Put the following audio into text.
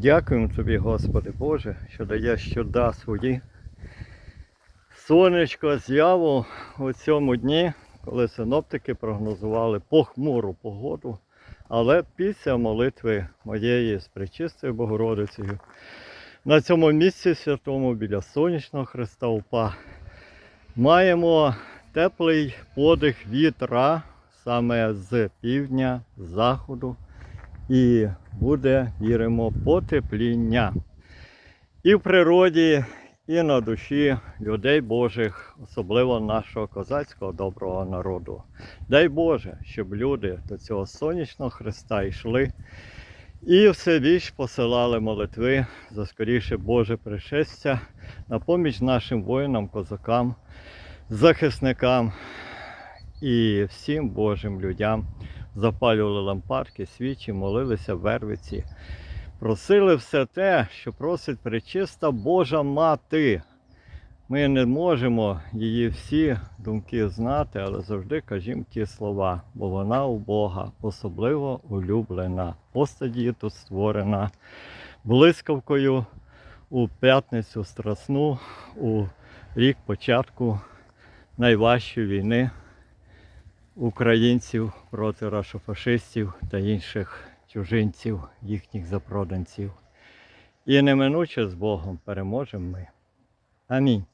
Дякуємо тобі, Господи Боже, що даєш чуда свої. Сонечко з'яву у цьому дні, коли синоптики прогнозували похмуру погоду. Але після молитви моєї з Пречистою Богородицею на цьому місці святому біля сонячного Христа УПА маємо теплий подих вітра саме з півдня, з заходу. І буде, віримо, потепління. І в природі, і на душі людей Божих, особливо нашого козацького доброго народу. Дай Боже, щоб люди до цього сонячного Христа йшли і все більш посилали молитви за скоріше Боже пришестя на поміч нашим воїнам, козакам, захисникам і всім Божим людям. Запалювали лампадки, свічі, молилися вервиці. Просили все те, що просить пречиста Божа Мати. Ми не можемо її всі думки знати, але завжди кажімо ті слова, бо вона у Бога особливо улюблена. Постать її тут створена блискавкою у п'ятницю страсну, у рік початку найважчої війни українців проти рашофашистів та інших чужинців, їхніх запроданців. І неминуче з Богом переможемо ми. Амінь.